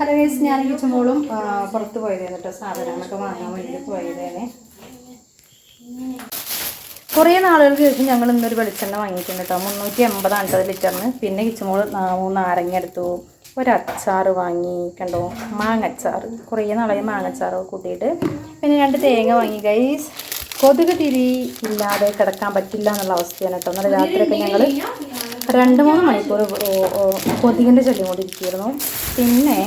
Guys ഞാൻ ഈ ചുമോളും പുറത്ത് പോയതായിരുന്നു കേട്ടോ സാധനങ്ങളൊക്കെ വാങ്ങാൻ വേണ്ടി പോയതേനെ. കുറേ നാളുകൾക്ക് ശേഷം ഞങ്ങൾ ഇന്നൊരു വെളിച്ചെണ്ണ വാങ്ങിയിട്ടുണ്ട് കേട്ടോ മുന്നൂറ്റി എൺപതാണ് കേട്ടോ ലിറ്ററിന്. പിന്നെ കിച്ചുമോൾ മൂന്ന് നാരങ്ങ എടുത്തു. ഒരു അച്ചാർ വാങ്ങി കണ്ടോ? മാങ്ങച്ചാർ കുറേ നാളായി മാങ്ങച്ചാർ കൂട്ടിയിട്ട്. പിന്നെ രണ്ട് തേങ്ങ വാങ്ങി ഗൈസ് കൊതുക് തിരി ഇല്ലാതെ കിടക്കാൻ പറ്റില്ല എന്നുള്ള അവസ്ഥയാണ് കേട്ടോ എന്നാൽ രാത്രിയൊക്കെ ഞങ്ങൾ രണ്ട് മൂന്ന് മണിക്കൂർ കൊതികിന്റെ കൊതുകിന്റെ കൂടി ഇരിക്കുമായിരുന്നു പിന്നെ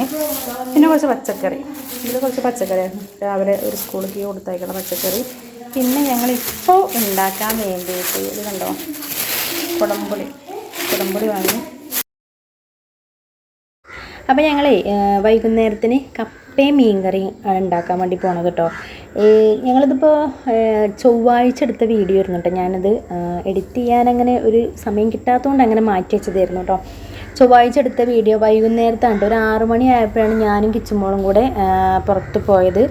പിന്നെ കുറച്ച് പച്ചക്കറി. ഇതിൽ കുറച്ച് പച്ചക്കറിയായിരുന്നു രാവിലെ ഒരു സ്കൂളിലേക്ക് കൊടുത്തയക്കുന്ന പച്ചക്കറി. പിന്നെ ഞങ്ങളിപ്പോൾ ഉണ്ടാക്കാൻ വേണ്ടിയിട്ട് ഇത് കണ്ടോ? കുടംപുളി. കുടംപുളി വാങ്ങി. അപ്പോൾ ഞങ്ങളേ വൈകുന്നേരത്തിന് കപ്പയും മീൻകറിയും ആണ് ഉണ്ടാക്കാൻ വേണ്ടി പോണത് കേട്ടോ. ഞങ്ങളിതിപ്പോൾ ചൊവ്വാഴ്ച എടുത്ത വീഡിയോ ആയിരുന്നു കേട്ടോ. ഞാനത് എഡിറ്റ് ചെയ്യാൻ അങ്ങനെ ഒരു സമയം കിട്ടാത്തതുകൊണ്ട് അങ്ങനെ മാറ്റി വെച്ചതായിരുന്നു കേട്ടോ. ചൊവ്വാഴ്ച എടുത്ത വീഡിയോ വൈകുന്നേരത്താണ് ഒരു ആറു മണി ആയപ്പോഴാണ് ഞാനും കിച്ചുമോളും കൂടെ പുറത്ത് പോയത്.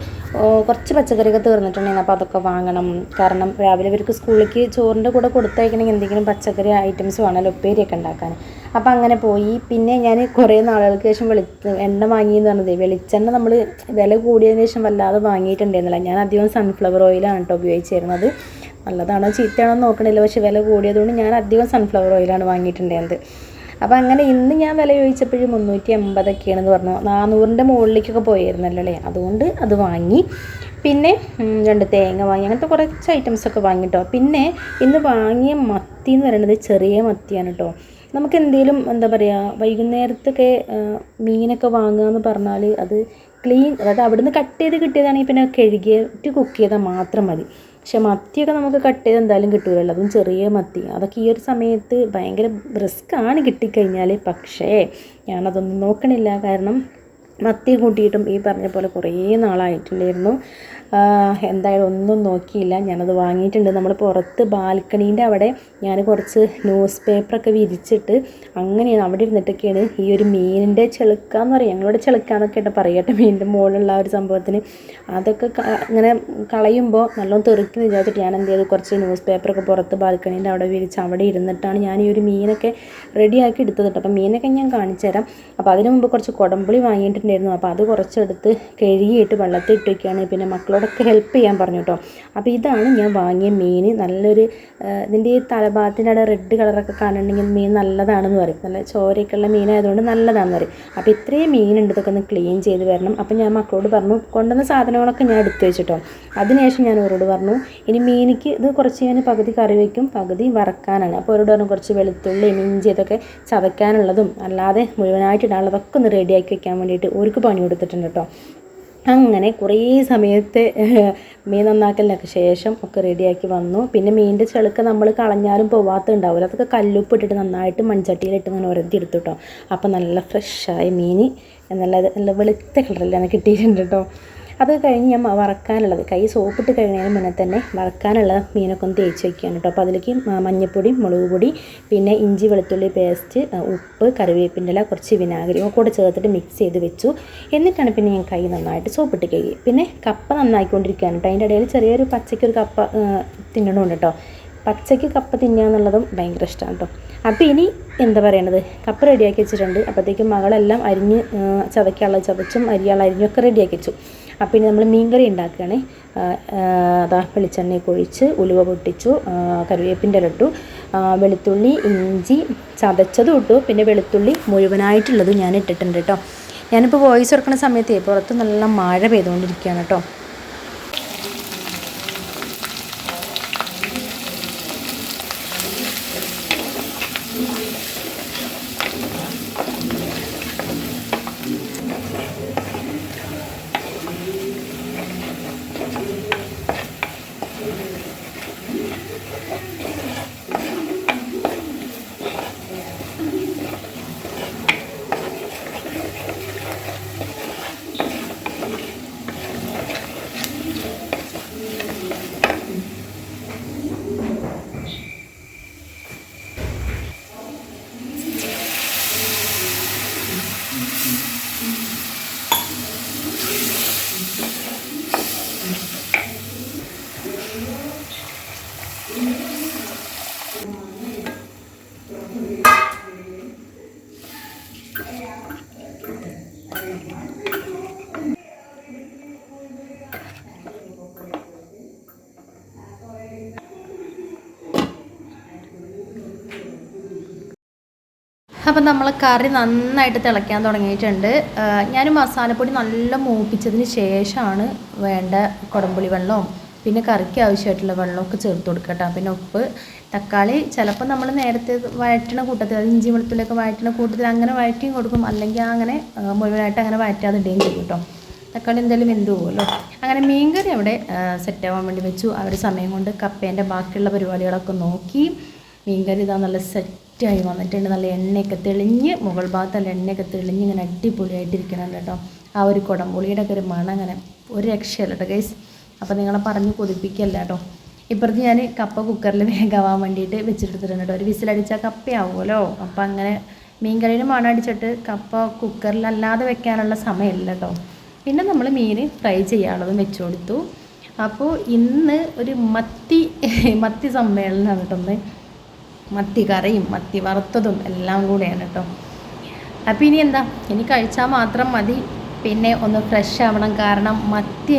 കുറച്ച് പച്ചക്കറിയൊക്കെ തീർന്നിട്ടുണ്ടായിരുന്നു. അപ്പോൾ അതൊക്കെ വാങ്ങണം. കാരണം രാവിലെ ഇവർക്ക് സ്കൂളിലേക്ക് ചോറിന്റെ കൂടെ കൊടുത്തയക്കണമെങ്കിൽ എന്തെങ്കിലും പച്ചക്കറി ഐറ്റംസ് വേണമല്ലോ ഉപ്പേരിയൊക്കെ ഉണ്ടാക്കാൻ. അപ്പോൾ അങ്ങനെ പോയി. പിന്നെ ഞാൻ കുറേ നാളുകൾക്ക് ശേഷം വെളി എണ്ണ വാങ്ങിയെന്ന് പറഞ്ഞത് വെളിച്ചെണ്ണ നമ്മൾ വില കൂടിയതിന് ശേഷം വല്ലാതെ വാങ്ങിയിട്ടുണ്ടായിരുന്നില്ല. ഞാൻ അധികം സൺഫ്ലവർ ഓയിലാണ് കേട്ടോ ഉപയോഗിച്ചിരുന്നത്. നല്ലതാണോ ചീത്തയാണോ നോക്കണില്ല. പക്ഷേ വില കൂടിയതുകൊണ്ട് ഞാൻ അധികം സൺഫ്ലവർ ഓയിലാണ് വാങ്ങിയിട്ടുണ്ടായിരുന്നത്. അപ്പോൾ അങ്ങനെ ഇന്ന് ഞാൻ വില ചോദിച്ചപ്പോഴും മുന്നൂറ്റി എൺപതൊക്കെയാണെന്ന് പറഞ്ഞു. നാനൂറിന്റെ മുകളിലേക്കൊക്കെ പോയിരുന്നല്ലോ അല്ലേ? അതുകൊണ്ട് അത് വാങ്ങി. പിന്നെ രണ്ട് തേങ്ങ വാങ്ങി. അങ്ങനത്തെ കുറച്ച് ഐറ്റംസൊക്കെ വാങ്ങിട്ടോ. പിന്നെ ഇന്ന് വാങ്ങിയ മത്തി എന്ന് പറയുന്നത് ചെറിയ മത്തിയാണ് കേട്ടോ നമുക്ക് എന്തെങ്കിലും എന്താ പറയുക വൈകുന്നേരത്തൊക്കെ മീനൊക്കെ വാങ്ങുക എന്ന് പറഞ്ഞാൽ അത് ക്ലീൻ അതായത് അവിടുന്ന് കട്ട് ചെയ്ത് കിട്ടിയതാണെങ്കിൽ പിന്നെ കഴുകിയിട്ട് കുക്ക് ചെയ്താൽ മാത്രം മതി. പക്ഷെ മത്തിയൊക്കെ നമുക്ക് കട്ട് ചെയ്ത് എന്തായാലും കിട്ടൂലല്ലോ. അതും ചെറിയ മത്തി. അതൊക്കെ ഈ ഒരു സമയത്ത് ഭയങ്കര റിസ്ക്കാണ് കിട്ടിക്കഴിഞ്ഞാൽ പക്ഷേ ഞാനതൊന്നും നോക്കണില്ല. കാരണം മത്തി കൂട്ടിയിട്ടും ഈ പറഞ്ഞ പോലെ കുറേ നാളായിട്ടുണ്ടായിരുന്നു എന്തായാലും ഒന്നും നോക്കിയില്ല. ഞാനത് വാങ്ങിയിട്ടുണ്ട്. നമ്മൾ പുറത്ത് ബാൽക്കണീന്റെ അവിടെ ഞാൻ കുറച്ച് ന്യൂസ് പേപ്പറൊക്കെ വിരിച്ചിട്ട് അങ്ങനെയാണ് അവിടെ ഇരുന്നിട്ടൊക്കെയാണ് ഈ ഒരു മീനിന്റെ ചെളുക്ക എന്ന് ഞങ്ങളുടെ ചെളുക്ക എന്നൊക്കെ ആയിട്ട് പറയട്ടെ മീനിന്റെ മുകളിലുള്ള ഒരു സംഭവത്തിന് അതൊക്കെ ഇങ്ങനെ കളയുമ്പോൾ നല്ലോണം തെറുക്കി വിചാരിച്ചിട്ട് ഞാൻ എന്ത് ചെയ്തു? കുറച്ച് ന്യൂസ് പേപ്പറൊക്കെ പുറത്ത് ബാൽക്കണീന്റെ അവിടെ വിരിച്ച് അവിടെ ഇരുന്നിട്ടാണ് ഞാൻ ഈ ഒരു മീനൊക്കെ റെഡിയാക്കി എടുത്തത് കേട്ടോ. അപ്പോൾ മീനൊക്കെ ഞാൻ കാണിച്ചു തരാം. അപ്പോൾ അതിന് മുമ്പ് കുറച്ച് കുടമ്പുളി വാങ്ങിയിട്ടുണ്ടായിരുന്നു. അപ്പോൾ അത് കുറച്ചെടുത്ത് കഴുകിയിട്ട് വെള്ളത്തിൽ ഇട്ടിരിക്കുകയാണ് പിന്നെ പിന്നെ മക്കളോടൊക്കെ ഹെൽപ്പ് ചെയ്യാൻ പറഞ്ഞു കേട്ടോ അപ്പോൾ ഇതാണ് ഞാൻ വാങ്ങിയ മീൻ. നല്ലൊരു ഇതിന്റെ ഈ തലഭാഗത്തിന്റെ അവിടെ റെഡ് കളറൊക്കെ കാണുന്നുണ്ടെങ്കിൽ മീൻ നല്ലതാണെന്ന് പറയും. നല്ല ചോരയൊക്കെ മീനായതുകൊണ്ട് നല്ലതാണെന്ന് പറയും. അപ്പോൾ ഇത്രയും മീനുണ്ട് ഇതൊക്കെ ഒന്ന് ക്ലീൻ ചെയ്ത് വരണം. അപ്പോൾ ഞാൻ മക്കളോട് പറഞ്ഞു കൊണ്ടുവന്ന സാധനങ്ങളൊക്കെ ഞാൻ എടുത്തു വെച്ചിട്ടോ. അതിനുശേഷം ഞാൻ അവരോട് പറഞ്ഞു ഇനി മീനിക്ക് ഇത് കുറച്ച് ഞാൻ പകുതി കറി വയ്ക്കും പകുതി വറക്കാനാണ്. അപ്പോൾ അവരോട് പറഞ്ഞു കുറച്ച് വെളുത്തുള്ളി ഇഞ്ചി ഇതൊക്കെ ചതയ്ക്കാനുള്ളതും അല്ലാതെ മുഴുവനായിട്ട് ഇടാനുള്ളതൊക്കെ ഒന്ന് റെഡിയാക്കി വെക്കാൻ വേണ്ടിയിട്ട് ഒരുക്ക് പണി കൊടുത്തിട്ടുണ്ട് കേട്ടോ അങ്ങനെ കുറേ സമയത്തെ മീൻ നന്നാക്കലിനൊക്കെ ശേഷം ഒക്കെ റെഡിയാക്കി വന്നു. പിന്നെ മീനിന്റെ ചെളുക്ക നമ്മൾ കളഞ്ഞാലും പോവാത്ത ഉണ്ടാവില്ല അതൊക്കെ കല്ലുപ്പ് ഇട്ടിട്ട് നന്നായിട്ട് മൺചട്ടിയിലിട്ട് ഇങ്ങനെ ഉരത്തി എടുത്തു കേട്ടോ അപ്പോൾ നല്ല ഫ്രഷായ മീൻ നല്ല നല്ല വെളുത്ത കളറിലാണ് കിട്ടിയിട്ടുണ്ട് കേട്ടോ അത് കഴിഞ്ഞ് ഞാൻ വറക്കാനുള്ളത്. കൈ സോപ്പിട്ട് കഴിഞ്ഞതിന് മുന്നേ തന്നെ വറക്കാനുള്ള മീനൊക്കെ ഒന്ന് തേച്ച് വയ്ക്കുകയാണ് കേട്ടോ. അപ്പോൾ അതിലേക്ക് മഞ്ഞൾപ്പൊടി മുളക് പൊടി പിന്നെ ഇഞ്ചി വെളുത്തുള്ളി പേസ്റ്റ് ഉപ്പ് കറിവേപ്പിന്റെ ഇല കുറച്ച് വിനാഗിരി ഒക്കെ കൂടെ ചേർത്തിട്ട് മിക്സ് ചെയ്ത് വെച്ചു. എന്നിട്ടാണ് പിന്നെ ഞാൻ കൈ നന്നായിട്ട് സോപ്പിട്ട് കഴുകി. പിന്നെ കപ്പ നന്നായിക്കൊണ്ടിരിക്കുകയാണ് കേട്ടോ. അതിന്റെ ഇടയിൽ ചെറിയൊരു പച്ചയ്ക്കൊരു കപ്പ തിന്നണമുണ്ട് കേട്ടോ. പച്ചയ്ക്ക് കപ്പ തിന്നുക എന്നുള്ളതും ഭയങ്കര ഇഷ്ടമാണ് കേട്ടോ. അപ്പോൾ ഇനി എന്താ പറയണത്? കപ്പ റെഡിയാക്കി വെച്ചിട്ടുണ്ട്. അപ്പോഴത്തേക്കും മകളെല്ലാം അരിഞ്ഞ് ചതയ്ക്കാനുള്ള ചതച്ചും അരിയാളെ അരിഞ്ഞൊക്കെ റെഡിയാക്കി വെച്ചു. അപ്പോൾ ഇനി നമ്മൾ മീൻകറി ഉണ്ടാക്കുകയാണ്. അതാ വെളിച്ചെണ്ണയൊക്കെ ഒഴിച്ച് ഉലുവ പൊട്ടിച്ചു കരുവേപ്പിന്റെ ഇട്ടു. വെളുത്തുള്ളി ഇഞ്ചി ചതച്ചതും ഇട്ടു. പിന്നെ വെളുത്തുള്ളി മുഴുവനായിട്ടുള്ളത് ഞാൻ ഇട്ടിട്ടുണ്ട് കേട്ടോ. ഞാനിപ്പോൾ വോയിസ് ഉറക്കുന്ന സമയത്ത് പുറത്ത് നല്ല മഴ പെയ്തുകൊണ്ടിരിക്കുകയാണ് കേട്ടോ. അപ്പം നമ്മൾ കറി നന്നായിട്ട് തിളയ്ക്കാൻ തുടങ്ങിയിട്ടുണ്ട്. ഞാൻ മസാലപ്പൊടി നല്ല മൂപ്പിച്ചതിന് ശേഷമാണ് വേണ്ട കുടംപുളി വെള്ളവും പിന്നെ കറിക്ക് ആവശ്യമായിട്ടുള്ള വെള്ളമൊക്കെ ചേർത്ത് കൊടുക്കട്ടോ പിന്നെ ഉപ്പ് തക്കാളി ചിലപ്പോൾ നമ്മൾ നേരത്തെ വഴറ്റണ കൂട്ടത്തിൽ ഇഞ്ചി വെളുത്തുള്ളിയൊക്കെ വഴറ്റണ കൂട്ടത്തിൽ അങ്ങനെ വഴറ്റിയും കൊടുക്കും. അല്ലെങ്കിൽ അങ്ങനെ മുഴുവനായിട്ട് അങ്ങനെ വഴറ്റാതെ ഇടുകയും ചെയ്യും കേട്ടോ. തക്കാളി എന്തായാലും വെന്ത് പോകുമല്ലോ അങ്ങനെ മീൻകറി അവിടെ സെറ്റ് ആവാൻ വേണ്ടി വെച്ചു. ആ ഒരു സമയം കൊണ്ട് കപ്പേന്റെ ബാക്കിയുള്ള പരിപാടികളൊക്കെ നോക്കി മീൻകറി ഇതാ നല്ല സെറ്റായി വന്നിട്ടുണ്ട്. നല്ല എണ്ണയൊക്കെ തെളിഞ്ഞ് മുകൾ ഭാഗത്ത് നല്ല എണ്ണയൊക്കെ തെളിഞ്ഞ് ഇങ്ങനെ അടിപൊളിയായിട്ടിരിക്കണം കേട്ടോ. ആ ഒരു കുടംപുളിയുടെ ഒക്കെ ഒരു മണം അങ്ങനെ ഒരു രക്ഷയല്ല കേട്ടോ ഗൈസ് അപ്പോൾ നിങ്ങളെ പറഞ്ഞ് കൊതിപ്പിക്കല്ല കേട്ടോ. ഇപ്പുറത്ത് ഞാൻ കപ്പ കുക്കറിൽ വേഗമാവാൻ വേണ്ടിയിട്ട് വെച്ചിട്ടെടുത്തിട്ടുണ്ട് കേട്ടോ. ഒരു വിസിലടിച്ചാൽ കപ്പയാവുമല്ലോ. അപ്പോൾ അങ്ങനെ മീൻ കറിയിൽ മണം അടിച്ചിട്ട് കപ്പ കുക്കറിലല്ലാതെ വെക്കാനുള്ള സമയമില്ല കേട്ടോ. പിന്നെ നമ്മൾ മീൻ ഫ്രൈ ചെയ്യാനുള്ളതും വെച്ച് കൊടുത്തു അപ്പോൾ ഇന്ന് ഒരു മത്തി മത്തി സമ്മേളനമാണ് കേട്ടോ ഒന്ന് മത്തി കറിയും മത്തി വറുത്തതും എല്ലാം കൂടെയാണ് കേട്ടോ അപ്പോൾ ഇനി എന്താ? ഇനി കഴിച്ചാൽ മാത്രം മതി. പിന്നെ ഒന്ന് ഫ്രഷ് ആവണം. കാരണം മത്തി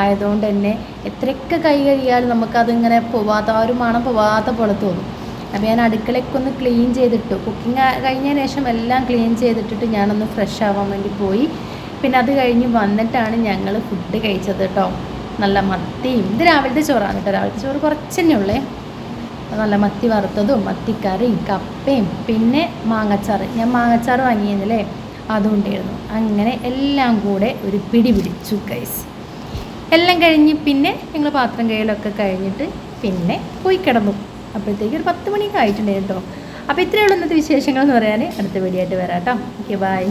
ആയതുകൊണ്ട് തന്നെ എത്രയൊക്കെ കൈ കഴിയാലും നമുക്കതിങ്ങനെ പോവാത്ത ഒരു മണം പോവാത്ത പോലെ തോന്നും. അപ്പോൾ ഞാൻ അടുക്കളയ്ക്ക് ഒന്ന് ക്ലീൻ ചെയ്തിട്ടു. കുക്കിംഗ് കഴിഞ്ഞതിന് ശേഷം എല്ലാം ക്ലീൻ ചെയ്തിട്ടിട്ട് ഞാനൊന്ന് ഫ്രഷ് ആവാൻ വേണ്ടി പോയി. പിന്നെ അത് കഴിഞ്ഞ് വന്നിട്ടാണ് ഞങ്ങൾ ഫുഡ് കഴിച്ചത് കേട്ടോ നല്ല മത്തിയും. ഇത് രാവിലത്തെ ചോറാണ് കേട്ടോ രാവിലത്തെ ചോറ് കുറച്ച് ഉള്ളേ. നല്ല മത്തി വറുത്തതും മത്തിക്കറിയും കപ്പയും പിന്നെ മാങ്ങച്ചാറ്. ഞാൻ മാങ്ങച്ചാറ് വാങ്ങിയിരുന്നില്ലേ? അതുകൊണ്ടായിരുന്നു. അങ്ങനെ എല്ലാം കൂടെ ഒരു പിടി പിടിച്ചു കൈസ് എല്ലാം കഴിഞ്ഞ് പിന്നെ ഞങ്ങൾ പാത്രം കയ്യിലൊക്കെ കഴിഞ്ഞിട്ട് പിന്നെ പോയി കിടന്നു. അപ്പോഴത്തേക്ക് ഒരു പത്ത് മണിയൊക്കെ ആയിട്ടുണ്ടായിരുന്നു കേട്ടോ. അപ്പോൾ ഇത്രയുള്ള ഇന്നത്തെ വിശേഷങ്ങൾ എന്ന് പറയാൻ. അടുത്ത വീഡിയോ ആയിട്ട് വരാം കേട്ടോ. Okay bye